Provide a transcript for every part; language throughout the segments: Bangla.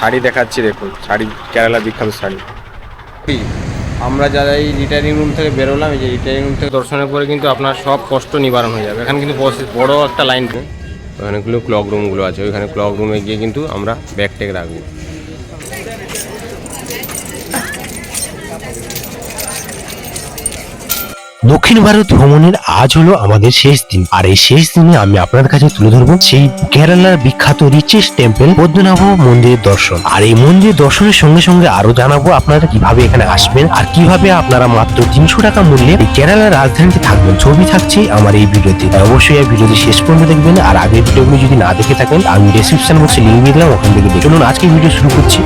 শাড়ি দেখাচ্ছি দেখুন শাড়ি কেরালা বিখ্যাত শাড়ি। আমরা যারা এই রিটায়ারিং রুম থেকে বেরোলাম এই যে রিটায়ারিং রুম থেকে দর্শনের পরে কিন্তু আপনার সব কষ্ট নিবারণ হয়ে যাবে। এখানে কিন্তু বড় একটা লাইন ওখানেগুলো ক্লক রুমগুলো আছে ওইখানে ক্লক রুমে গিয়ে কিন্তু আমরা ব্যাগ টেক রাখব। দক্ষিণ ভারত ভ্রমণের আজ হলো আমাদের শেষ দিন। আর এই শেষ দিনে আমি আপনাদের কাছে তুলে ধরবো সেই কেরালার বিখ্যাত রিচেস্ট টেম্পল পদ্মনাভ মন্দিরের দর্শন। আর এই মন্দির দর্শনের সঙ্গে সঙ্গে আরও জানাব আপনারা কীভাবে এখানে আসবেন আর কীভাবে আপনারা মাত্র তিনশো টাকা মূল্যে এই কেরালার রাজধানীতে থাকবেন। ছবি থাকছে আমার এই ভিডিওতে। অবশ্যই এই ভিডিওটি শেষ পর্যন্ত দেখবেন। আর আগের ভিডিওগুলো যদি না দেখে থাকেন, আমি ডেসক্রিপশন বক্সে লিঙ্ক দিয়ে দিলাম, ওখান থেকে দেখুন আজকে ভিডিও শুরু করছি।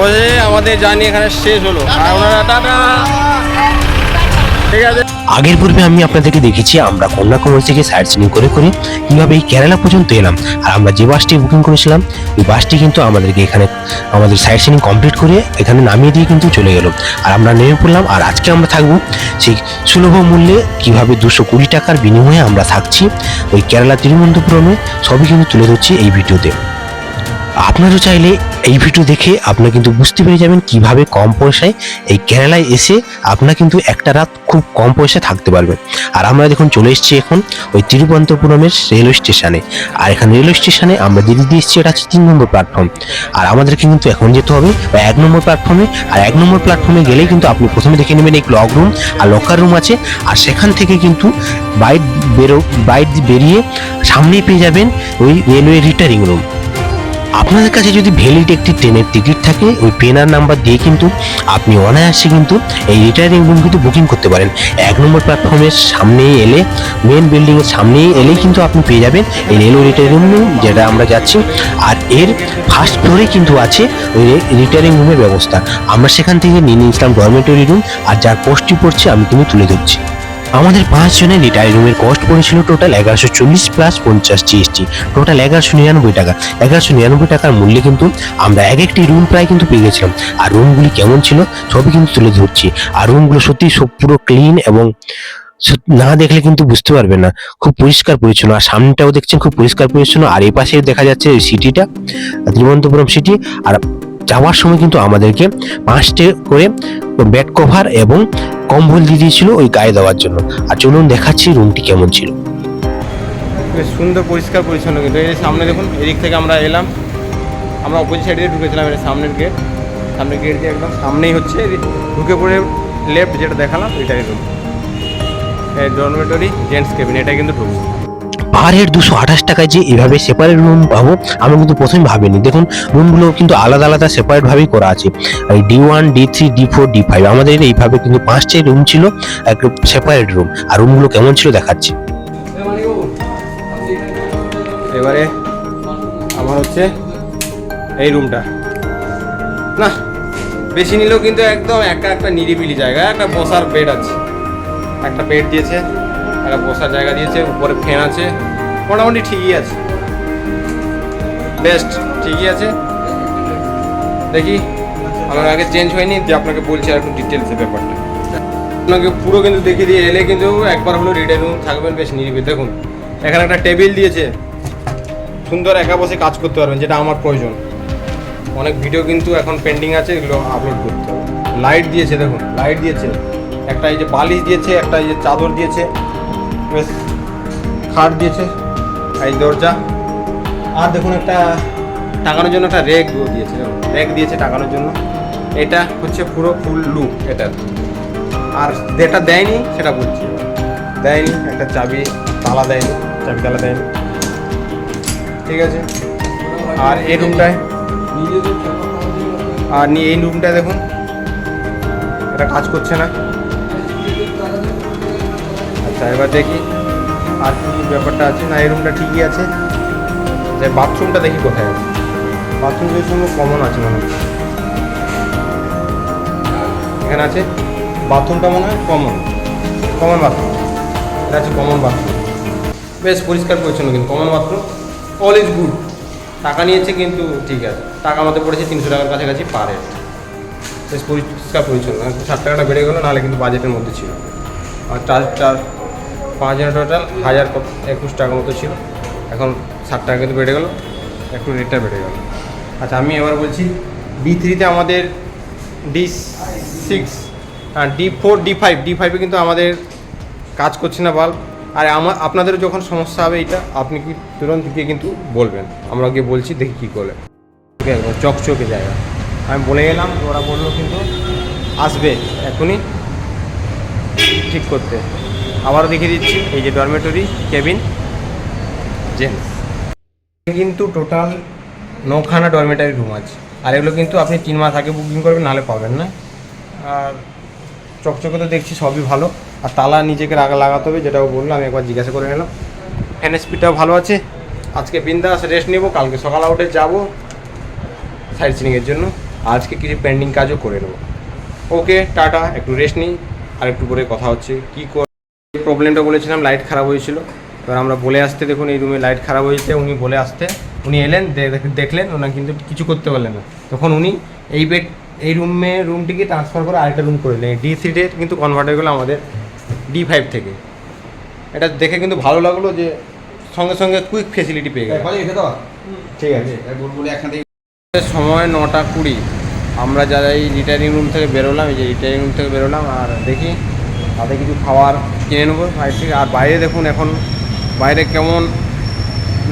ও আমাদের জার্নি এখানে শেষ হলো। ঠিক আছে। আগের পূর্বে আমি আপনাদেরকে দেখেছি, আমরা কন্যাকুমারী থেকে সাইড সিনিং করে করে কীভাবে এই কেরালা পর্যন্ত এলাম। আর আমরা যে বাসটি বুকিং করেছিলাম, ওই বাসটি কিন্তু আমাদেরকে এখানে, আমাদের সাইড সিনিং কমপ্লিট করে এখানে নামিয়ে দিয়ে কিন্তু চলে গেল। আর আমরা নেমে পড়লাম, আর আজকে আমরা থাকব সেই সুলভ মূল্যে কীভাবে দুশো কুড়ি টাকার বিনিময়ে আমরা থাকছি। ওই কেরালা তিরুবনন্তপুরমে সবই কিন্তু তুলে ধরছি এই ভিডিওতে। আপনারও চাইলে এই ভিডিও দেখে আপনারা কিন্তু বুঝতে পেরে যাবেন কীভাবে কম পয়সায় এই কেরালায় এসে আপনারা কিন্তু একটা রাত খুব কম পয়সায় থাকতে পারবেন। আর আমরা দেখুন চলে এসেছি এখন ওই তিরুবনন্তপুরমের রেলওয়ে স্টেশনে। আর এখানে রেলওয়ে স্টেশনে আমরা দিদি দিয়ে এসেছি, এটা হচ্ছে তিন নম্বর প্ল্যাটফর্ম আর আমাদেরকে কিন্তু এখন যেতে হবে এক নম্বর প্ল্যাটফর্মে আর এক নম্বর প্ল্যাটফর্মে গেলেই কিন্তু আপনি প্রথমে দেখে নেবেন এই লক রুম আর লকার রুম আছে। আর সেখান থেকে কিন্তু বাইর বেরো, বাইর বেরিয়ে সামনেই পেয়ে যাবেন ওই রেলওয়ে রিটারিং রুম আপনাদের কাছে যদি ভ্যালিড একটি ট্রেনের টিকিট থাকে, ওই পেনার নাম্বার দিয়ে কিন্তু আপনি অনায়াসে কিন্তু এই রিটায়ারিং রুম কিন্তু বুকিং করতে পারেন। এক নম্বর প্ল্যাটফর্মের সামনেই এলে মেন বিল্ডিং এর সামনেই এলেই কিন্তু আপনি পেয়ে যাবেন এই রেলওয়ে রিটায়ারিং রুম যেটা আমরা যাচ্ছি। আর এর ফার্স্ট ফ্লোরে কিন্তু আছে ওই রিটায়ারিং রুমের ব্যবস্থা। আমরা সেখান থেকে নিয়ে নিয়েছিলাম ডরমেটরি রুম আর যার পোস্টটি পড়ছে আমি কিন্তু তুলে ধরছি। আমাদের পাঁচ জনের রিটায়ার রুমের কস্ট পড়েছিল টোটাল এগারোশো চল্লিশ প্লাস পঞ্চাশ জিএসটি টোটাল এগারোশো নিরানব্বই টাকা। এগারোশো নিরানব্বই টাকার মূল্যে কিন্তু আমরা এক একটি রুম প্রায় কিন্তু পেয়ে গেছিলাম। আর রুমগুলি কেমন ছিল সবই কিন্তু তুলে ধরছি। আর রুমগুলো সত্যি সব পুরো ক্লিন এবং না দেখলে কিন্তু বুঝতে পারবেন না। খুব পরিষ্কার পরিচ্ছন্ন। আর সামনেটাও দেখছেন খুব পরিষ্কার পরিচ্ছন্ন। আর এই পাশে দেখা যাচ্ছে সিটিটা তিরুবনন্তপুরম সিটি আর যাওয়ার সময় কিন্তু আমাদেরকে পাঁচটে করে বেড কভার এবং কম্বল দিয়ে দিয়েছিল ওই গায়ে দেওয়ার জন্য। আর চলুন দেখাচ্ছি রুমটি কেমন ছিল। সুন্দর, পরিষ্কার, পরিচ্ছন্ন কিন্তু। এই সামনে দেখুন, এদিক থেকে আমরা এলাম। আমরা অপোজিট সাইডে ঢুকেছিলাম এটা সামনের গেট সামনের গেট দিয়ে একদম সামনেই হচ্ছে। ঢুকে পড়ে লেফট যেটা দেখালাম, এটাই রুম ডরমেটরি জেন্টস কেবিন এটা কিন্তু ঢুকছে পার হেড দুশো আঠাশ টাকায় যে এভাবে সেপারেট রুম পাবো, আমি কিন্তু প্রথমে ভাবিনি। দেখুন রুমগুলো কিন্তু আলাদা আলাদা সেপারেটভাবেই করা আছে। এই D one D three D four D five আমাদের এইভাবে কিন্তু পাঁচটাই রুম ছিল একদম সেপারেট রুম আর রুমগুলো কেমন ছিল দেখাচ্ছি। এবারে আমার হচ্ছে এই রুমটা না, বেশি নিলেও কিন্তু একদম একটা একটা নিরিবিলি জায়গা, একটা বসার বেড আছে। একটা বেড দিয়েছে। একটা বসার জায়গা দিয়েছে, উপরে ফ্যান আছে। মোটামুটি ঠিকই আছে। বেস্ট ঠিকই আছে। দেখি, আমার আগে চেঞ্জ হয়নি, দিয়ে আপনাকে বলছি আর একটু ডিটেলসে ব্যাপারটা। আপনাকে পুরো কিন্তু দেখিয়ে দিয়ে এলে কিন্তু একবার হলো রুম থাকবেন, বেশ নিরিবিলি। দেখুন, এখানে একটা টেবিল দিয়েছে। সুন্দর একা বসে কাজ করতে পারবেন, যেটা আমার প্রয়োজন। অনেক ভিডিও কিন্তু এখন পেন্ডিং আছে, এগুলো আপলোড করতে হবে। লাইট দিয়েছে, দেখুন লাইট দিয়েছে। একটা এই যে বালিশ দিয়েছে, একটা এই যে চাদর দিয়েছে। বেশ খাট দিয়েছে, এই দরজা। আর দেখুন একটা টাকানোর জন্য একটা রেক দিয়েছে রেক দিয়েছে টাকানোর জন্য। এটা হচ্ছে পুরো ফুল লুক এটা। আর যেটা দেয়নি, সেটা বলছি। দেয়নি, একটা চাবি, তালা দেয়নি, চাবি তালা দেয়নি। ঠিক আছে? আর এই রুমটায় আর এই রুমটায় দেখুন, এটা কাজ করছে না। আচ্ছা এবার দেখি আর কি ব্যাপারটা আছে। না, এই রুমটা ঠিকই আছে। যে বাথরুমটা দেখি কোথায় আছে। বাথরুম যে সঙ্গে কমন আছে মনে এখানে আছে বাথরুমটা মনে হয় কমন কমন বাথরুম এটা আছে কমন বাথরুম বেশ, পরিষ্কার পরিচ্ছন্ন কিন্তু common bathroom all is good টাকা নিয়েছে কিন্তু ঠিক আছে। টাকা আমাদের পড়েছে তিনশো টাকার কাছাকাছি পারে বেশ, পরিষ্কার পরিচ্ছন্ন। ষাট টাকাটা বেড়ে গেলো, নাহলে কিন্তু বাজেটের মধ্যে ছিল। আর চার্জ চার্জ পাঁচ জনের টোটাল হাজার একুশ টাকা মতো ছিল। এখন ষাট টাকা কিন্তু বেড়ে গেল একটু রেটটা বেড়ে গেল। আচ্ছা আমি এবার বলছি ডি থ্রিতে আমাদের D six D four D five D ফাইভে কিন্তু আমাদের কাজ করছে না বাল্ব আর আমার আপনাদের যখন সমস্যা হবে এটা আপনি কি তুরন্ত গিয়ে কিন্তু বলবেন। আমরা গিয়ে বলছি, দেখি কী ঠিক চকচকে জায়গা। আমি বলে গেলাম, ওরা বলল কিন্তু আসবে এখনই ঠিক করতে। আবারও দেখিয়ে দিচ্ছি, এই যে ডরমেটরি কেবিন জেন্টস কিন্তু টোটাল নখানা ডরমেটারি রুম আছে। আর এগুলো কিন্তু আপনি তিন মাস আগে বুকিং করবেন, নাহলে পাবেন না। আর চকচকে তো দেখছি সবই ভালো। আর তালা নিজেকে লাগা লাগাতে হবে, যেটাও বলল, আমি একবার জিজ্ঞাসা করে নিলাম। এনএসপিটাও ভালো আছে। আজকে বিন্দাস রেস্ট নেব, কালকে সকাল উঠে যাব সাইড সিনিংয়ের জন্য। আজকে কিছু পেন্ডিং কাজও করে নেব। ওকে টাটা, একটু রেস্ট নিই আর একটু করে কথা হচ্ছে, কী কর প্রবলেমটা বলেছিলাম লাইট খারাপ হয়েছিল। এবার আমরা বলে আসতে দেখুন এই রুমে লাইট খারাপ হয়েছে উনি বলে আসতে উনি এলেন দেখলেন ওনার কিন্তু কিছু করতে পারলেন না। তখন উনি এই বেড এই রুমে রুমটিকে ট্রান্সফার করে আরেকটা রুম করে দিলেন ডি থ্রিতে কিন্তু কনভার্ট হয়ে গেলো আমাদের ডি ফাইভ থেকে। এটা দেখে কিন্তু ভালো লাগল যে সঙ্গে সঙ্গে কুইক ফেসিলিটি পেয়ে গেল ঠিক আছে। সময় নটা কুড়ি। আমরা যারা এই রিটায়ারিং রুম থেকে বেরোলাম এই যে রিটায়ারিং রুম থেকে বেরোলাম আর দেখি তাতে কিছু খাবার কিনে নেব বাইরে থেকে। আর বাইরে দেখুন এখন, বাইরে কেমন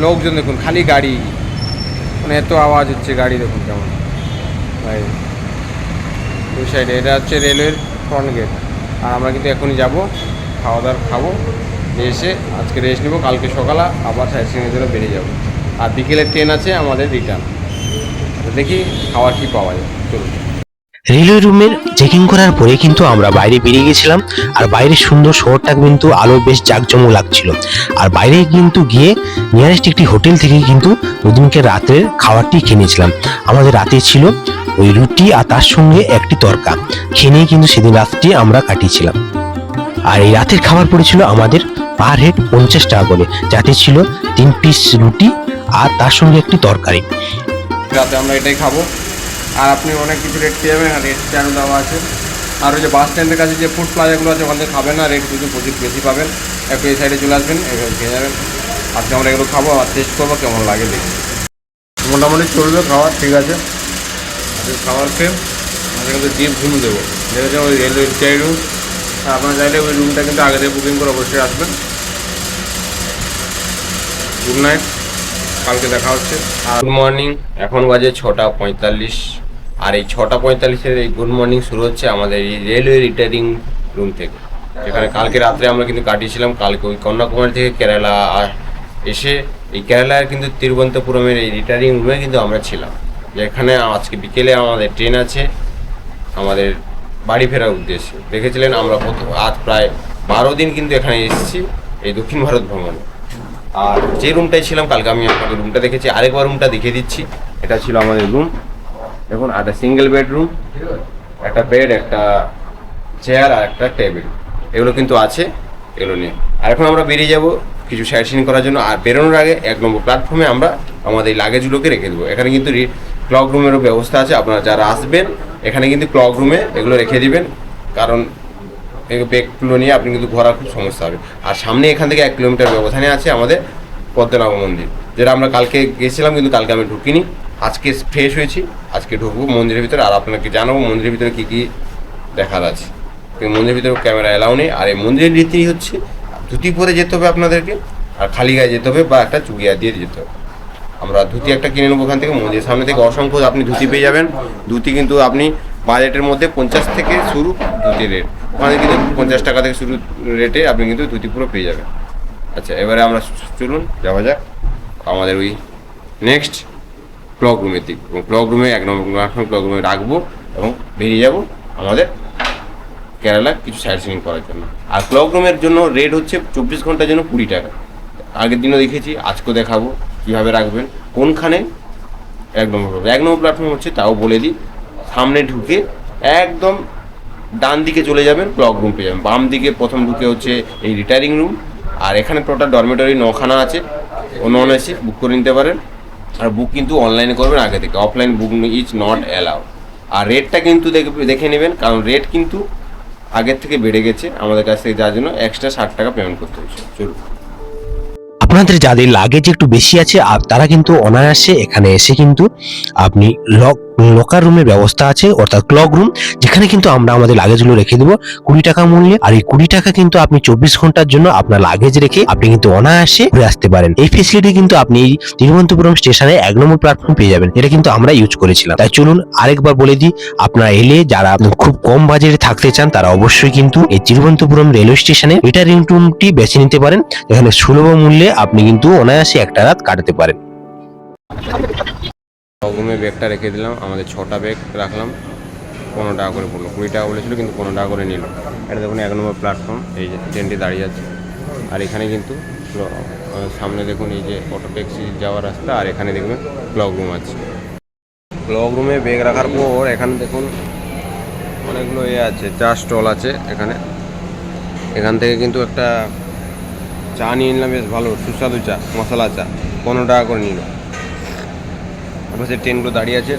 লোকজন দেখুন, খালি গাড়ি। মানে এত আওয়াজ হচ্ছে গাড়ি দেখুন কেমন। বাইরে। ওই সাইডে এটা হচ্ছে রেলওয়ের ফ্রন্ট গেট আর আমরা কিন্তু এখনই যাব, খাওয়া দাওয়া খাব এসে আজকে রেস্ট নেব, কালকে সকালে আবার সাইড সিনের জন্য বেরিয়ে যাব। আর বিকেলের ট্রেন আছে, আমাদের রিটার্ন দেখি খাবার কি পাওয়া যায়। চলুন। রেলওয়ে রুমের চেকিং করার পরে কিন্তু আমরা বাইরে বেরিয়ে গেছিলাম। আর বাইরে সুন্দর শহরটা কিন্তু আলো বেশ জাঁকজমক লাগছিল। আর বাইরে কিন্তু গিয়ে নিয়ারেস্ট একটি হোটেল থেকে কিন্তু ওদিনকে রাতের খাবারটি কিনেছিলাম আমাদের রাতে ছিল ওই রুটি আর তার সঙ্গে একটি তরকা। খেয়ে নিয়ে কিন্তু সেদিন রাতটি আমরা কাটিয়েছিলাম। আর এই রাতের খাবার পড়েছিল আমাদের পার হেড পঞ্চাশ টাকা করে। যাতে ছিল তিন পিস রুটি আর তার সঙ্গে একটি তরকারি। রাতে আমরা এটাই খাব। আর আপনি অনেক কিছু রেট পেয়ে যাবেন, আর রেট চারও দেওয়া আছে। আর ওই যে বাস স্ট্যান্ডের কাছে যে ফুড প্লাজাগুলো আছে, ওখান থেকে খাবেন না রেট কিন্তু প্রচুর বেশি পাবেন। একটু এই সাইডে চলে আসবেন খেয়ে যাবেন। আজকে আমরা এগুলো খাব আর টেস্ট করব, কেমন লাগে দেখি। মোটামুটি চলবে খাওয়ার ঠিক আছে? খাবার খেয়ে কিন্তু ডিপ ঘুম দেবো। দেখেছেন ওই রেলওয়ে চাই রুম আর আপনারা চাইলে ওই রুমটা কিন্তু আগে থেকে বুকিং করে অবশ্যই আসবেন। গুড নাইট কালকে দেখা হচ্ছে। গুড মর্নিং এখন বাজে ছটা পঁয়তাল্লিশ। আর এই ছটা পঁয়তাল্লিশের এই গুড মর্নিং শুরু হচ্ছে আমাদের এই রেলওয়ে রিটায়ারিং রুম থেকে। যেখানে কালকে রাত্রে আমরা কিন্তু কাটিয়েছিলাম, কালকে ওই কন্যাকুমারী থেকে কেরালা এসে এই কেরালার কিন্তু তিরুবন্তপুরমের এই রিটায়ারিং রুমে কিন্তু আমরা ছিলাম। যেখানে আজকে বিকেলে আমাদের ট্রেন আছে, আমাদের বাড়ি ফেরার উদ্দেশ্যে। দেখেছিলেন আমরা প্রথম আজ প্রায় বারো দিন কিন্তু এখানে এসেছি এই দক্ষিণ ভারত ভ্রমণে। আর যে রুমটায় ছিলাম, কালকে আমি আপনাকে রুমটা দেখেছি। আরেকবার রুমটা দেখিয়ে দিচ্ছি। এটা ছিল আমাদের রুম দেখুন একটা সিঙ্গেল বেডরুম একটা বেড একটা চেয়ার আর একটা টেবিল এগুলো কিন্তু আছে এগুলো নিয়ে আর এখন আমরা বেরিয়ে যাব কিছু সাইড সিন করার জন্য। আর বেরোনোর আগে এক নম্বর প্ল্যাটফর্মে আমরা আমাদের এই লাগেজগুলোকে রেখে দেবো। এখানে কিন্তু ক্লক রুমেরও ব্যবস্থা আছে। আপনারা যারা আসবেন এখানে কিন্তু ক্লক রুমে এগুলো রেখে দিবেন। কারণ এই ব্যাগগুলো নিয়ে আপনি কিন্তু ঘোরার খুব সমস্যা হবে। আর সামনে এখান থেকে এক কিলোমিটার ব্যবধানে আছে আমাদের পদ্মনাভ মন্দির যেটা আমরা কালকে গেছিলাম কিন্তু কালকে আমি ঢুকিনি। আজকে ফ্রেশ হয়েছি, আজকে ঢুকবো মন্দিরের ভিতরে। আর আপনাকে জানাব মন্দিরের ভিতরে কী কী দেখার আছে। মন্দিরের ভিতরে ক্যামেরা এলাও নেই। আর এই মন্দিরের রীতি হচ্ছে ধুতি পরে যেতে হবে আপনাদেরকে, আর খালি গায়ে যেতে হবে বা একটা চুগিয়া দিয়ে যেতে হবে। আমরা ধুতি একটা কিনে নেব ওখান থেকে। মন্দিরের সামনে থেকে অসংখ্য আপনি ধুতি পেয়ে যাবেন। ধুতি কিন্তু আপনি বাজেটের মধ্যে পঞ্চাশ থেকে শুরু ধুতি রেট মানে কিন্তু পঞ্চাশ টাকা থেকে শুরু রেটে আপনি কিন্তু ধুতি পুরো পেয়ে যাবেন। আচ্ছা এবারে আমরা চলুন, যাওয়া যাক। আমাদের ওই নেক্সট ক্লক এবং ক্লক রুমে এক নম্বর ক্লক রুমে রাখব এবং বেরিয়ে যাব আমাদের কেরালা কিছু সাইড সিনিং করার জন্য। আর ক্লক রুমের জন্য রেট হচ্ছে চব্বিশ ঘণ্টার জন্য কুড়ি টাকা। আগের দিনও দেখেছি, আজকেও দেখাবো কীভাবে রাখবেন, কোনখানে এক নম্বর এক নম্বর প্ল্যাটফর্ম হচ্ছে তাও বলে দিই, সামনে ঢুকে একদম ডান দিকে চলে যাবেন ক্লক রুম পেয়ে যাবেন। বাম দিকে প্রথম ঢুকে হচ্ছে এই রিটায়ারিং রুম আর এখানে টোটাল ডরমেটরি নখানা আছে অন্য অন্য এসে বুক করে নিতে পারেন। আর বুক কিন্তু অনলাইনে করবেন আগে থেকে। Offline book is not allow আর রেটটা কিন্তু দেখে নেবেন, কারণ রেট কিন্তু আগের থেকে বেড়ে গেছে। আমাদের কাছ থেকে যার জন্য এক্সট্রা ষাট টাকা পেমেন্ট করতে হচ্ছে চলুন। আপনাদের যাদের লাগেজ একটু বেশি আছে তারা কিন্তু অনায়াসে এখানে এসে কিন্তু আপনি লক লকার রুমের ব্যবস্থা আছে, অর্থাৎ ক্লক রুম যেখানে কিন্তু আমরা আমাদের লাগেজগুলো রেখে দেবো। কুড়ি টাকা মূল্যে। আর এই কুড়ি টাকা কিন্তু আপনি চব্বিশ ঘণ্টার জন্য আপনার লাগেজ রেখে আপনি কিন্তু অনায়াসে ঘুরে আসতে পারেন। এই ফেসিলিটি কিন্তু আপনি তিরুবনন্তপুরম স্টেশনে এক নম্বর প্ল্যাটফর্ম পেয়ে যাবেন। এটা কিন্তু আমরা ইউজ করেছিলাম। তাই চলুন আরেকবার বলে দিই, আপনারা এলে যারা খুব কম বাজেটে থাকতে চান, তারা অবশ্যই কিন্তু এই তিরুবনন্তপুরম রেলওয়ে স্টেশনে রিটার্নিং রুমটি বেছে নিতে পারেন। এখানে সুলভ মূল্যে আপনি কিন্তু অনায়াসে একটা রাত কাটাতে পারেন। রুমে ব্যাগটা রেখে দিলাম, আমাদের ছটা ব্যাগ রাখলাম, পনেরো টাকা করে পড়ল, কুড়ি টাকা বলেছিল, কিন্তু পনেরো টাকা করে নিল। এটা দেখুন, এক নম্বর প্ল্যাটফর্ম এই যে ট্রেনটি দাঁড়িয়ে আছে। আর এখানে কিন্তু সামনে দেখুন, এই যে অটো ট্যাক্সি যাওয়ার রাস্তা, আর এখানে দেখবেন ক্লক রুম আছে। ক্লক রুমে ব্যাগ রাখার পর এখানে দেখুন, অনেকগুলো এ আছে, চা স্টল আছে এখানে। এখান থেকে কিন্তু একটা চা নিয়ে নিলাম, বেশ ভালো, সুস্বাদু চা, মশলা চা, পনেরো টাকা করে নিল। তারপর ট্রেনগুলো দাঁড়িয়ে আছে।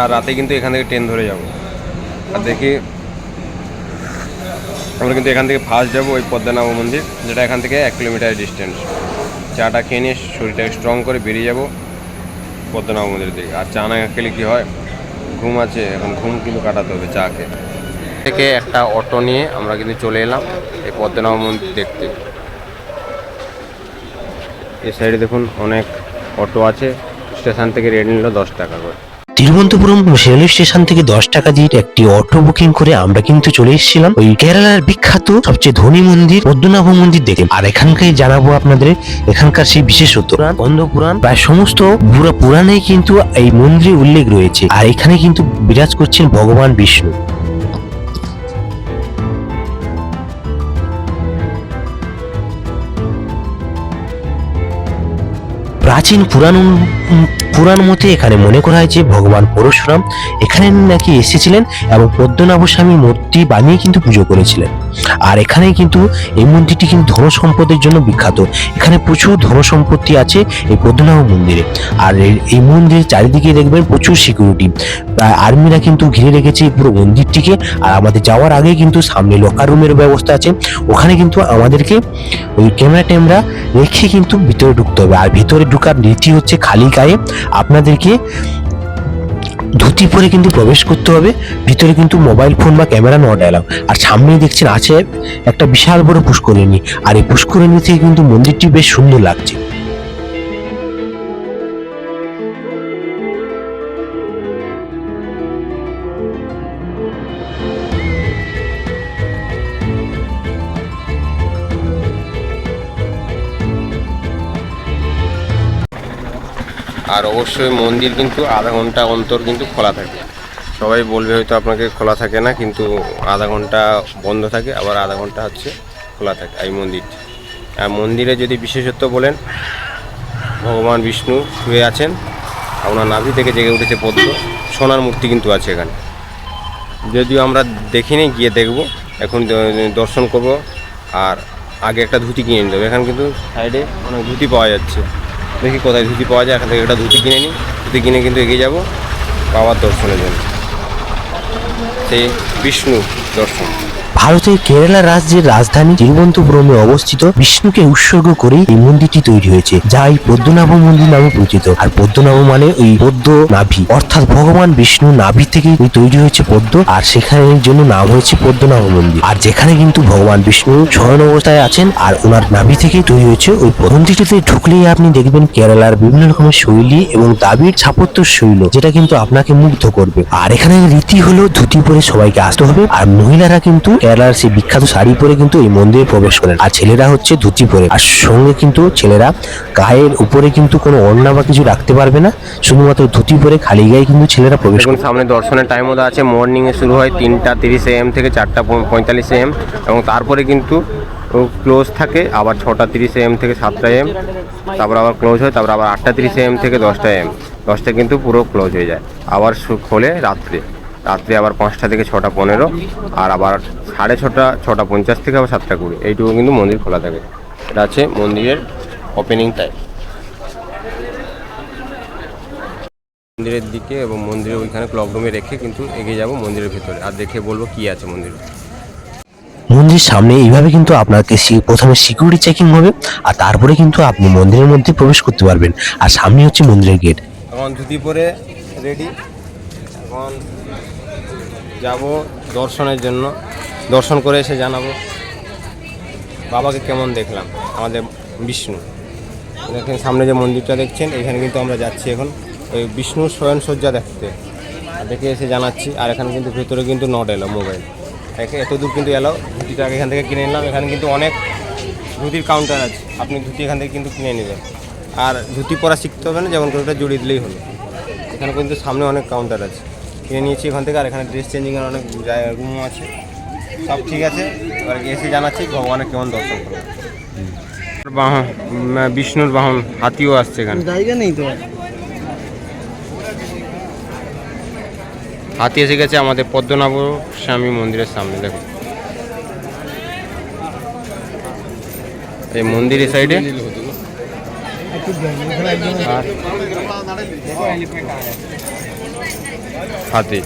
আর রাতে কিন্তু এখান থেকে ট্রেন ধরে যাব। আর দেখি আমরা কিন্তু এখান থেকে ফার্স্ট যাব ওই পদ্মনাভ মন্দির, যেটা এখান থেকে এক কিলোমিটার ডিস্টেন্স চাটা খেয়ে নিয়ে শরীরটাকে স্ট্রং করে বেরিয়ে যাব পদ্মনাভ মন্দিরের দিকে। আর চা না খেলে কী হয়? ঘুম আছে, এখন ঘুম কিন্তু কাটাতে হবে চা খেয়ে। থেকে একটা অটো নিয়ে আমরা কিন্তু চলে এলাম এই পদ্মনাভ মন্দির দেখতে। এই সাইডে দেখুন অনেক অটো আছে। স্টেশন থেকে রেট নিল দশ টাকা করে। তিরুবনন্তপুরম রেলওয়ে স্টেশন থেকে দশ টাকা দিয়ে একটি অটো বুকিং করে আমরা কিন্তু চলে এসেছিলাম ওই কেরালার বিখ্যাত সবচেয়ে ধনী মন্দির পদ্মনাভ মন্দির দেখে। আর এখানকার জানাব আপনাদের এখানকার সেই বিশেষত্ব। পুরাণ প্রায় সমস্ত পুরা পুরাণে কিন্তু এই মন্দিরে উল্লেখ রয়েছে। আর এখানে কিন্তু বিরাজ করছেন ভগবান বিষ্ণু। প্রাচীন পুরাণ পুরাণ মতে এখানে মনে করা হয় যে ভগবান পরশুরাম এখানে নাকি এসেছিলেন এবং পদ্মনাভস্বামী মূর্তি বানিয়ে কিন্তু পুজো করেছিলেন। আর এখানে কিন্তু এই মন্দিরটি কিন্তু ধন সম্পদের জন্য বিখ্যাত। এখানে প্রচুর ধন সম্পত্তি আছে এই পদ্মনাভ মন্দিরে। আর এই- মন্দিরের চারিদিকে দেখবেন প্রচুর সিকিউরিটি প্রায় আর্মিরা কিন্তু ঘিরে রেখেছে এই পুরো মন্দিরটিকে। আর আমাদের যাওয়ার আগে কিন্তু সামনে লকার রুমের ব্যবস্থা আছে। ওখানে কিন্তু আমাদেরকে ওই ক্যামেরা ট্যামেরা রেখে কিন্তু ভিতরে ঢুকতে হবে। আর ভিতরে ঢুকার নীতি হচ্ছে খালি গায়ে আপনাদেরকে ধুতি পরে কিন্তু প্রবেশ করতে হবে, ভিতরে কিন্তু মোবাইল ফোন বা ক্যামেরা নট অ্যালাউ আর সামনেই দেখছেন আছে একটা বিশাল বড় পুষ্করিণী। আর এই পুষ্করিণী থেকে কিন্তু মন্দিরটি বেশ সুন্দর লাগছে। আর অবশ্যই মন্দির কিন্তু আধা ঘণ্টা অন্তর কিন্তু খোলা থাকে। সবাই বলবে হয়তো আপনাকে খোলা থাকে না, কিন্তু আধা ঘণ্টা বন্ধ থাকে, আবার আধা ঘণ্টা হচ্ছে খোলা থাকে এই মন্দিরটি। আর মন্দিরে যদি বিশেষত্ব বলেন, ভগবান বিষ্ণু শুয়ে আছেন, আপনার নাভি থেকে জেগে উঠেছে পদ্ম, সোনার মূর্তি কিন্তু আছে এখানে। যদিও আমরা দেখিনি, গিয়ে দেখব, এখন দর্শন করব, আর আগে একটা ধুতি কিনে নিতে হবে। এখানে কিন্তু সাইডে অনেক ধুতি পাওয়া যাচ্ছে। দেখি কোথায় ধুতি পাওয়া যায়, এখান থেকে একটা ধুতি কিনে নিই। ধুতি কিনে কিন্তু এগিয়ে যাব, বাবার দর্শনের জন্য। সেই বিষ্ণু দর্শন। ভারতের কেরালা রাজ্যের রাজধানী তিরুবনন্তপুরমে অবস্থিত বিষ্ণুকে উৎসর্গ করেই এই মন্দিরটি তৈরি হয়েছে, যা এই পদ্মনাভ মন্দির নামে পরিচিত। আর পদ্মনাভ মানে ওই পদ্ম নাভি। অর্থাৎ ভগবান বিষ্ণু নাভি থেকে তৈরি হয়েছে পদ্ম, আর সেখানে জন্য নাম হয়েছে পদ্মনাভ মন্দির। আর যেখানে কিন্তু ভগবান বিষ্ণু শয়ন অবস্থায় আছেন, আর ওনার নাভি থেকে তৈরি হয়েছে ওই। মন্দিরটিতে ঢুকলেই আপনি দেখবেন কেরালার বিভিন্ন রকমের শৈলী এবং দাবির স্থাপত্য শৈল, যেটা কিন্তু আপনাকে মুগ্ধ করবে। আর এখানে রীতি হলো ধুতি পরে সবাইকে আসতে হবে, আর মহিলারা কিন্তু কেরালার সেই বিখ্যাত শাড়ি পরে কিন্তু এই মন্দিরে প্রবেশ করেন। আর ছেলেরা হচ্ছে ধুতি পরে। আর সঙ্গে কিন্তু ছেলেরা গায়ের উপরে কিন্তু কোনো ওড়না বা কিছু রাখতে পারবে না। শুধুমাত্র ধুতি পরে খালি গায়ে কিন্তু ছেলেরা প্রবেশ দেখুন সামনে দর্শনের টাইমও দেওয়া আছে। মর্নিংয়ে শুরু হয় তিনটা তিরিশ এম থেকে চারটা পঁয়তাল্লিশ এম এবং তারপরে কিন্তু ক্লোজ থাকে। আবার ছটা তিরিশ এম থেকে সাতটা এম তারপর আবার ক্লোজ হয়। তারপর আবার আটটা তিরিশ এম থেকে দশটা এম দশটা কিন্তু পুরো ক্লোজ হয়ে যায়। আবার খোলে রাত্রে। রাত্রে আবার পাঁচটা থেকে ছটা পনেরো আর আবার সাড়ে ছটা ছটা পঞ্চাশ থেকে আবার সাতটা কুড়ি। এইটুকু কিন্তু মন্দির খোলা থাকে। এটা আছে মন্দিরের ওপেনিং টাইম মন্দিরের দিকে এবং মন্দিরের ওইখানে ক্লক রুমে রেখে কিন্তু এগিয়ে যাব মন্দিরের ভিতরে। আর দেখে বলব কি আছে মন্দিরে। মন্দির সামনে এইভাবে কিন্তু আপনাকে প্রথমে সিকিউরিটি চেকিং হবে আর তারপরে কিন্তু আপনি মন্দিরের মধ্যে প্রবেশ করতে পারবেন। আর সামনে হচ্ছে মন্দিরের গেট এখন ধুতি পরে রেডি এখন যাব দর্শনের জন্য। দর্শন করে এসে জানাব। বাবাকে কেমন দেখলাম? আমাদের বিষ্ণু। দেখেন, সামনে যে মন্দিরটা দেখছেন, এখানে কিন্তু আমরা যাচ্ছি এখন। ওই বিষ্ণুর শয়নসজ্জা দেখতে। দেখে এসে জানাচ্ছি। আর এখানে কিন্তু ভেতরে কিন্তু নট এলো মোবাইল এত দূর কিন্তু এলো ধুতিটা এখান থেকে কিনে নিলাম। এখানে কিন্তু অনেক ধুতির কাউন্টার আছে। আপনি ধুতি এখান থেকে কিন্তু কিনে নেবেন। আর ধুতি পরা শিখতে হবে না, যেমন করে ওটা জড়িয়ে দিলেই হলো। এখানে কিন্তু সামনে অনেক কাউন্টার আছে। কিনে নিয়েছি এখান থেকে আর এখানে ড্রেস চেঞ্জিংয়ের অনেক জায়গা রুমও আছে। সব ঠিক আছে। এবার এসে জানাচ্ছি ভগবানের কেমন দর্শন করব। বাহন বিষ্ণুর বাহন হাতিও আসছে এখানে। জায়গা নেই তো। হাতি এসে গেছে আমাদের পদ্মনাভ স্বামী মন্দিরের সামনে দেখো। এই মন্দিরের সাইডে আর হাতি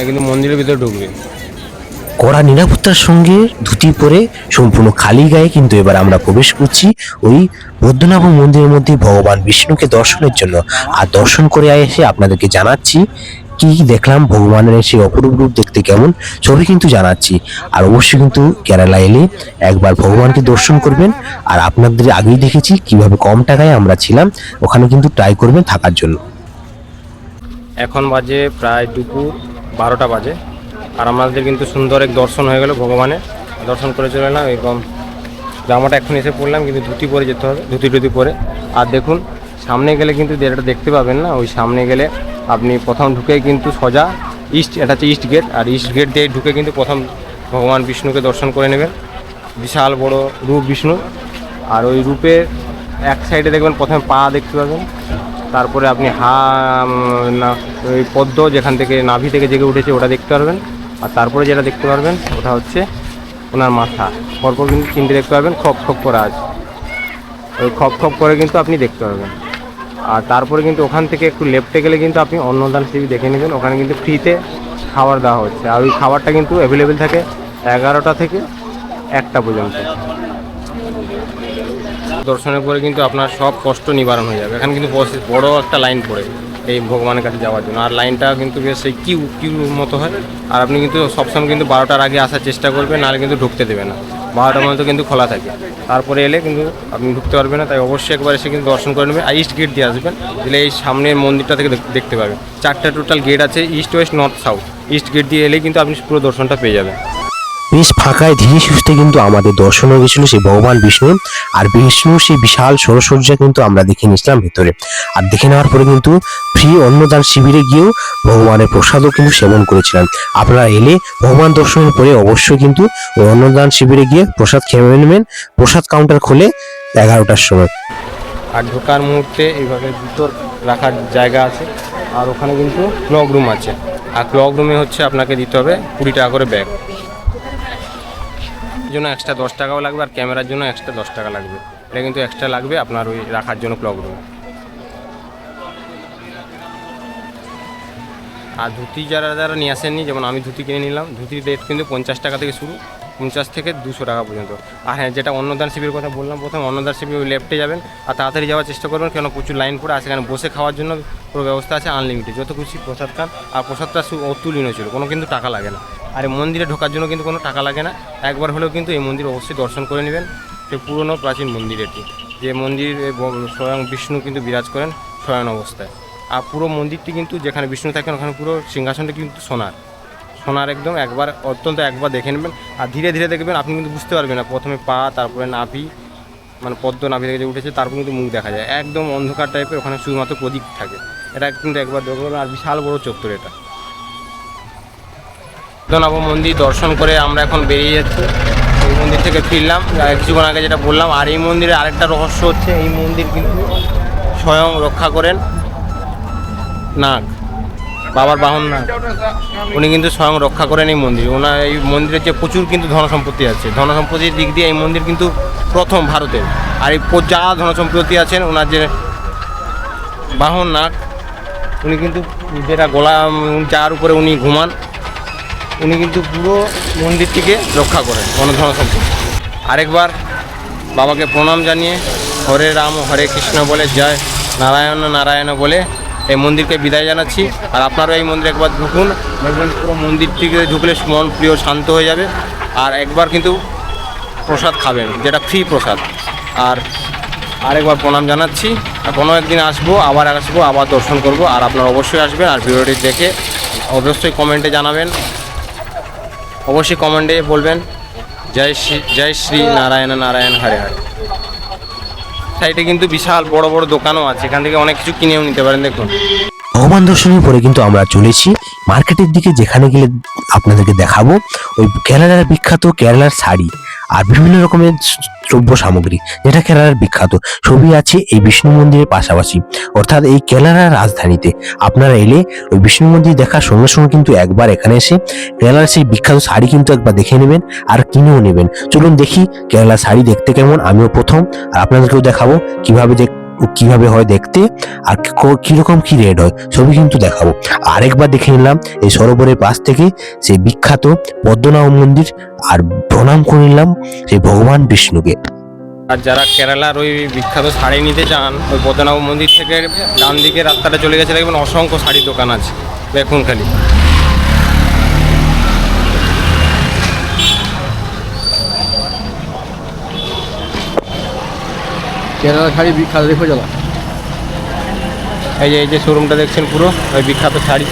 এ কিন্তু মন্দিরের ভিতরে ঢুকবে। কড়া নিরাপত্তার সঙ্গে ধুতি পরে সম্পূর্ণ খালি গায়ে কিন্তু এবার আমরা প্রবেশ করছি ওই বৌদ্ধনাভ মন্দিরের মধ্যে ভগবান বিষ্ণুকে দর্শনের জন্য। আর দর্শন করে এসে আপনাদেরকে জানাচ্ছি কি দেখলাম, ভগবানের সেই অপরূপ রূপ দেখতে কেমন, সবই কিন্তু জানাচ্ছি। আর অবশ্যই কিন্তু কেরালা এলে একবার ভগবানকে দর্শন করবেন। আর আপনাদের আগেই দেখেছি কীভাবে কম টাকায় আমরা ছিলাম, ওখানে কিন্তু ট্রাই করবেন থাকার জন্য। এখন বাজে প্রায় দুপুর বারোটা বাজে। আর আমাদের কিন্তু সুন্দর এক দর্শন হয়ে গেল ভগবানের দর্শন করে চলে এলাম এরকম জামাটা এখন এসে পড়লাম, কিন্তু ধুতি পরে যেতে হবে ধুতি টুতি পরে। আর দেখুন সামনে গেলে কিন্তু যেটা দেখতে পাবেন না, ওই সামনে গেলে আপনি প্রথম ঢুকে কিন্তু সোজা ইস্ট এটা হচ্ছে ইস্ট গেট আর ইস্ট গেট দিয়ে ঢুকে কিন্তু প্রথম ভগবান বিষ্ণুকে দর্শন করে নেবেন। বিশাল বড় রূপ বিষ্ণু। আর ওই রূপের এক সাইডে দেখবেন প্রথমে পা দেখতে পাবেন, তারপরে আপনি হা না, ওই পদ্ম যেখান থেকে নাভি থেকে জেগে উঠেছে ওটা দেখতে পারবেন। আর তারপরে যেটা দেখতে পারবেন, ওটা হচ্ছে ওনার মাথা। পরপর কিন্তু তিনটে দেখতে পারবেন, খপ খপ করা আছে ওই খপ খপ করে কিন্তু আপনি দেখতে পারবেন। আর তারপরে কিন্তু ওখান থেকে একটু লেফটে গেলে কিন্তু আপনি অন্নদান টিভি দেখে নেবেন। ওখানে কিন্তু ফ্রিতে খাবার দেওয়া হচ্ছে। আর ওই খাবারটা কিন্তু অ্যাভেলেবেল থাকে এগারোটা থেকে একটা পর্যন্ত। দর্শনের পরে কিন্তু আপনার সব কষ্ট নিবারণ হয়ে যাবে। এখানে কিন্তু বড় একটা লাইন পড়ে এই ভগবানের কাছে যাওয়ার জন্য। আর লাইনটা কিন্তু বেশ সেই কিউ কিউ মতো হয়। আর আপনি কিন্তু সবসময় কিন্তু বারোটার আগে আসার চেষ্টা করবেন, নাহলে কিন্তু ঢুকতে দেবে না। বারোটার পর্যন্ত কিন্তু খোলা থাকে। তারপরে এলে কিন্তু আপনি ঢুকতে পারবেন না, তাই অবশ্যই একবার এসে কিন্তু দর্শন করে নেবেন। আর ইস্ট গেট দিয়ে আসবেন, দিলে এই সামনের মন্দিরটা থেকে দেখতে পাবেন। চারটা টোটাল গেট আছে east west north south east gate দিয়ে এলেই কিন্তু আপনি পুরো দর্শনটা পেয়ে যাবেন। বেশ ফাঁকায় ধীরে সুস্থে কিন্তু আমাদের দর্শন হয়ে গেছিল সেই ভগবান বিষ্ণু আর বিষ্ণুর সেই বিশাল সরসজ্জা কিন্তু আমরা দেখে নিয়েছিলাম ভেতরে। আর দেখে নেওয়ার পরে কিন্তু ফ্রি অন্নদান শিবিরে গিয়েও ভগবানের প্রসাদও কিন্তু সেবন করেছিলাম। আপনারা এলে ভগবান দর্শনের পরে অবশ্যই কিন্তু অন্নদান শিবিরে গিয়ে প্রসাদ খেয়ে নেবেন। প্রসাদ কাউন্টার খোলে এগারোটার সময়। আর ঢোকার মুহূর্তে এইভাবে ভিতর রাখার জায়গা আছে। আর ওখানে কিন্তু ক্লক রুম আছে। আর ক্লক রুমে হচ্ছে আপনাকে দিতে হবে কুড়ি টাকা করে ব্যাগ জন্য এক্সট্রা দশ টাকাও লাগবে আর ক্যামেরার জন্য এক্সট্রা দশ টাকা লাগবে। এটা কিন্তু এক্সট্রা লাগবে আপনার ওই রাখার জন্য ক্লক রুম আর ধুতি যারা যারা নিয়ে আসেননি, যেমন আমি ধুতি কিনে নিলাম, ধুতির রেট কিন্তু পঞ্চাশ টাকা থেকে শুরু। পঞ্চাশ থেকে দুশো টাকা পর্যন্ত। আর হ্যাঁ যেটা অন্নদান শিবির কথা বললাম, প্রথম অন্নদান শিবির লেফটে যাবেন আর তাড়াতাড়ি যাওয়ার চেষ্টা করবেন কেন প্রচুর লাইন পড়ে আর সেখানে বসে খাওয়ার জন্য পুরো ব্যবস্থা আছে আনলিমিটেড যত খুশি প্রসাদ খান, আর প্রসাদটা সু- অতুলনীয় ছিল, কোনো কিন্তু টাকা লাগে না। আর এই মন্দিরে ঢোকার জন্য কিন্তু কোনো টাকা লাগে না। একবার হলেও কিন্তু এই মন্দির অবশ্যই দর্শন করে নেবেন সেই পুরনো প্রাচীন মন্দির এটি। যে মন্দির স্বয়ং বিষ্ণু কিন্তু বিরাজ করেন স্বয়ং অবস্থায়। আর পুরো মন্দিরটি কিন্তু যেখানে বিষ্ণু থাকেন, ওখানে পুরো সিংহাসনটা কিন্তু সোনার। সোনার একদম একবার, অত্যন্ত একবার দেখে নেবেন। আর ধীরে ধীরে দেখবেন আপনি কিন্তু বুঝতে পারবেন না, প্রথমে পা, তারপরে নাভি মানে পদ্ম নাভি থেকে যে উঠেছে তারপর কিন্তু মুখ দেখা যায়। একদম অন্ধকার টাইপের ওখানে শুধুমাত্র প্রদীপ থাকে। এটা কিন্তু একবার দেখবেন আর বিশাল বড় চত্বর এটা। পদ্মনাভ মন্দির দর্শন করে আমরা এখন বেরিয়ে যাচ্ছি। এই মন্দির থেকে ফিরলাম। কিছুক্ষণ আগে যেটা বললাম, আর এই মন্দিরে আরেকটা রহস্য হচ্ছে, এই মন্দির কিন্তু স্বয়ং রক্ষা করেন নাগ। বাবার বাহন নাগ উনি কিন্তু স্বয়ং রক্ষা করেন এই মন্দির। ওনার এই মন্দিরের যে প্রচুর কিন্তু ধন সম্পত্তি আছে। ধন সম্পত্তির দিক দিয়ে এই মন্দির কিন্তু প্রথম ভারতের। আর এই যা ধন সম্পত্তি আছেন, ওনার যে বাহন নাগ উনি কিন্তু যেটা গলা যার উপরে উনি ঘুমান, উনি কিন্তু পুরো মন্দিরটিকে রক্ষা করেন অনধন সম্পদ আরেকবার বাবাকে প্রণাম জানিয়ে হরে রাম, হরে কৃষ্ণ বলে জয়, নারায়ণ নারায়ণ বলে এই মন্দিরকে বিদায় জানাচ্ছি। আর আপনারাও এই মন্দিরে একবার ঢুকুন। দেখবেন পুরো মন্দিরটিকে ঢুকলে মন প্রিয়, শান্ত হয়ে যাবে। আর একবার কিন্তু প্রসাদ খাবেন, যেটা ফ্রি প্রসাদ। আর আরেকবার প্রণাম জানাচ্ছি। আর কোনো একদিন আসব, আবার আসব, আবার দর্শন করব। আর আপনারা অবশ্যই আসবেন আর ভিডিওটি দেখে অবশ্যই কমেন্টে জানাবেন। অবশ্যই কমেন্টে বলবেন, জয় শ্রী জয় শ্রী নারায়ণ নারায়ণ, হরে হরে। সাইডে কিন্তু বিশাল বড় বড় দোকানও আছে। এখান থেকে অনেক কিছু কিনেও নিতে পারেন, দেখুন। ভগবান দর্শনের পরে কিন্তু আমরা চলেছি মার্কেটের দিকে যেখানে গেলে আপনাদেরকে দেখাবো, ওই কেরালার বিখ্যাত কেরালার শাড়ি আর বিভিন্ন রকমের দ্রব্য সামগ্রী, যেটা কেরালার বিখ্যাত। ছবি আছে এই বিষ্ণু মন্দিরের পাশাপাশি। অর্থাৎ এই কেরালার রাজধানীতে আপনারা এলে ওই বিষ্ণু মন্দির দেখার সঙ্গে সঙ্গে কিন্তু একবার এখানে এসে কেরালার সেই বিখ্যাত শাড়ি কিন্তু একবার দেখে নেবেন আর কিনেও নেবেন। চলুন দেখি কেরালার শাড়ি দেখতে কেমন, আমিও প্রথম। আর আপনাদেরকেও দেখাবো কীভাবে দেখ কীভাবে হয় দেখতে আর কীরকম কি রেট হয় ছবি কিন্তু দেখাবো। আরেকবার দেখে নিলাম, এই সরোবরের পাশ থেকে সেই বিখ্যাত পদ্মনাভ মন্দির আর প্রণাম করে নিলাম সেই ভগবান বিষ্ণুকে। আর যারা কেরালার ওই বিখ্যাত শাড়ি নিতে চান, ওই পদ্মনাভ মন্দির থেকে ডান দিকে রাস্তাটা চলে গেছে, দেখবেন অসংখ্য শাড়ি দোকান আছে। দেখুন কেরালা শাড়ি বিখ্যাত দেখো চলো এই যে এই যে শোরুমটা দেখছেন পুরো ওই বিখ্যাত শাড়ি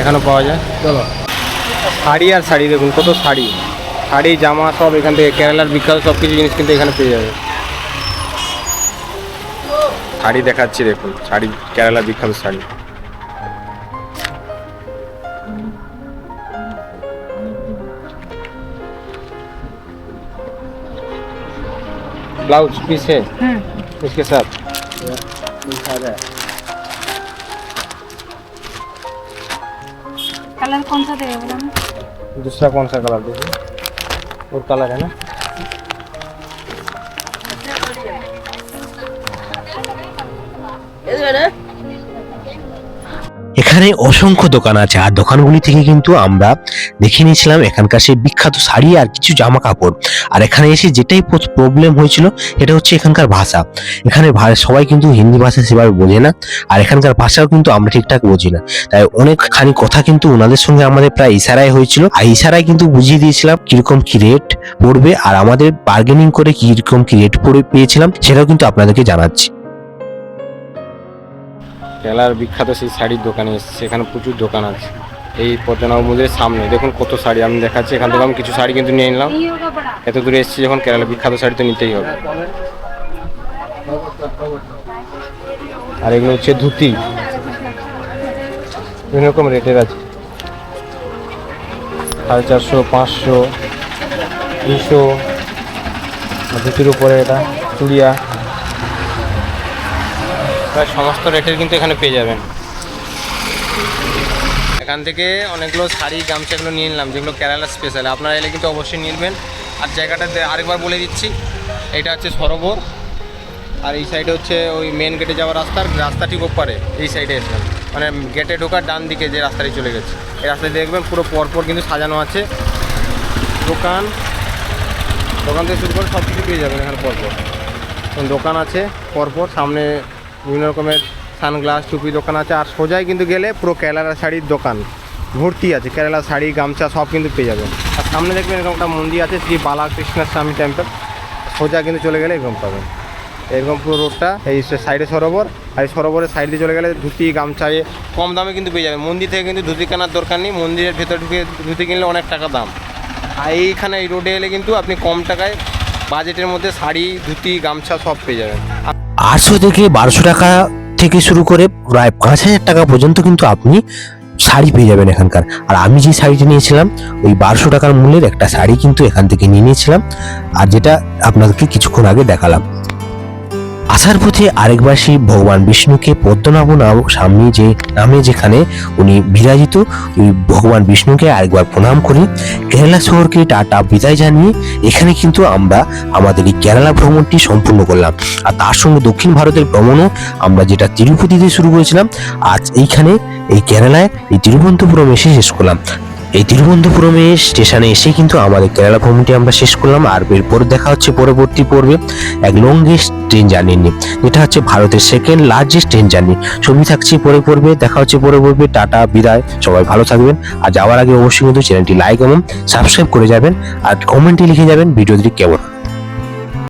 এখানেও পাওয়া যায় চলো শাড়ি আর শাড়ি দেখুন কত শাড়ি শাড়ি জামা সব এখান থেকে কেরালার বিখ্যাত সব কিছু জিনিস কিন্তু এখানে পেয়ে যাবে শাড়ি দেখাচ্ছি দেখুন শাড়ি কেরালার বিখ্যাত শাড়ি ब्लाउज पीस है इसके साथ कलर कौन सा देगा बोला ना दूसरा कौन सा कलर देखिए और कलर है ना এখানে অসংখ্য দোকান আছে। আর দোকানগুলি থেকে কিন্তু আমরা দেখে নিয়েছিলাম এখানকার সেই বিখ্যাত শাড়ি আর কিছু জামা কাপড় আর এখানে এসে যেটাই প্রবলেম হয়েছিল এটা হচ্ছে এখানকার ভাষা। এখানে সবাই কিন্তু হিন্দি ভাষা সেভাবে বোঝে না, আর এখানকার ভাষাও কিন্তু আমরা ঠিকঠাক বুঝি না। তাই অনেকখানি কথা কিন্তু ওনাদের সঙ্গে আমাদের প্রায় ইশারায় হয়েছিল। আর ইশারায় কিন্তু বুঝিয়ে দিয়েছিলাম কীরকম কি রেট পড়বে, আর আমাদের বার্গেনিং করে কীরকম কি রেট পড়ে পেয়েছিলাম, সেটাও কিন্তু আপনাদেরকে জানাচ্ছি। কেলার বিখ্যাত সেই শাড়ির দোকানে এসেছে এখানে প্রচুর দোকান আছে। এই পদ্মনাভমুদের সামনে, দেখুন কত শাড়ি, আমি দেখাচ্ছি, এখান থেকে আমি কিছু শাড়ি কিন্তু নিয়ে নিলাম। এত দূরে এসেছি যখন কেরালা বিখ্যাত শাড়ি তো নিতেই হবে। আর এগুলো হচ্ছে ধুতি। বিভিন্ন রকম রেটের আছে। সাড়ে চারশো, পাঁচশো দুশো ধুতির উপরে এটা চুড়িয়া। প্রায় সমস্ত রেটের কিন্তু এখানে পেয়ে যাবেন। এখান থেকে অনেকগুলো শাড়ি, গামছাগুলো নিয়ে নিলাম, যেগুলো কেরালা স্পেশাল আপনারা এলে কিন্তু অবশ্যই নিলবেন আর জায়গাটাতে আরেকবার বলে দিচ্ছি, এটা হচ্ছে সরোবর। আর এই সাইডে হচ্ছে ওই মেন গেটে যাওয়ার রাস্তার রাস্তা ঠিক ওপারে, এই সাইডে এসবেন মানে গেটে ঢোকার ডান দিকে যে রাস্তাটি চলে গেছে। এই রাস্তায় দেখবেন পুরো পরপর কিন্তু সাজানো আছে। দোকান দোকান থেকে শুরু করে সব কিছু পেয়ে যাবেন এখানে পরপর। দোকান আছে পরপর, সামনে বিভিন্ন রকমের সানগ্লাস, টুপি দোকান আছে, আর সোজাই কিন্তু গেলে পুরো কেরালা শাড়ির দোকান। ভর্তি আছে, কেরালা শাড়ি, গামছা সব কিন্তু পেয়ে যাবেন। আর সামনে দেখবেন এরকম একটা মন্দির আছে, শ্রী বালাকৃষ্ণ স্বামী টেম্পল সোজা কিন্তু চলে গেলে এরকম পাবেন। এরকম পুরো রোডটা এই সাইডে সরোবর। আর এই সরোবরের সাইড দিয়ে চলে গেলে ধুতি, গামছা কম দামে কিন্তু পেয়ে যাবেন। মন্দির থেকে কিন্তু ধুতি কেনার দরকার নেই, মন্দিরের ভেতর ঢুকে ধুতি কিনলে অনেক টাকা দাম। আর এইখানে এই রোডে এলে কিন্তু আপনি কম টাকায় বাজেটের মধ্যে শাড়ি, ধুতি, গামছা সব পেয়ে যাবেন। আটশো থেকে বারোশো টাকা থেকে শুরু করে প্রায় পাঁচ হাজার টাকা পর্যন্ত কিন্তু আপনি শাড়ি পেয়ে যাবেন এখানকার। আর আমি যে শাড়িটা নিয়েছিলাম, ওই বারোশো টাকার মূল্যের একটা শাড়ি কিন্তু এখান থেকে নিয়ে নিয়েছিলাম। আর যেটা আপনাদেরকে কিছুক্ষণ আগে দেখালাম। আসার পথে আরেকবার সেই ভগবান বিষ্ণুকে পদ্মনাভ নাম সামনে যে নামে যেখানে উনি বিরাজিত ওই ভগবান বিষ্ণুকে আরেকবার প্রণাম করি কেরালা শহরকে টাটা বিদায় জানিয়ে এখানে কিন্তু আমরা আমাদের এই কেরালা ভ্রমণটি সম্পূর্ণ করলাম। আর তার সঙ্গে দক্ষিণ ভারতের ভ্রমণও আমরা যেটা তিরুপতিতে শুরু করেছিলাম, আজ এইখানে এই কেরালায় এই তিরুবনন্তপুরম এসে শেষ করলাম। এই তিরুবনন্তপুরমে স্টেশনে এসে কিন্তু আমাদের কেরালা ভ্রমণটি আমরা শেষ করলাম। আর এরপর দেখা হচ্ছে পরবর্তী পর্বে এক লংগেস্ট ট্রেন জার্নি নিয়ে, যেটা হচ্ছে ভারতের সেকেন্ড লার্জেস্ট ট্রেন জার্নি ছবি থাকছে পরে পর্বে, দেখা হচ্ছে পরে পর্বে। টাটা, বিদায়, সবাই ভালো থাকবেন। আর যাওয়ার আগে অবশ্যই কিন্তু চ্যানেলটি লাইক এবং সাবস্ক্রাইব করে যাবেন। আর কমেন্টে লিখে যাবেন ভিডিওটি কেমন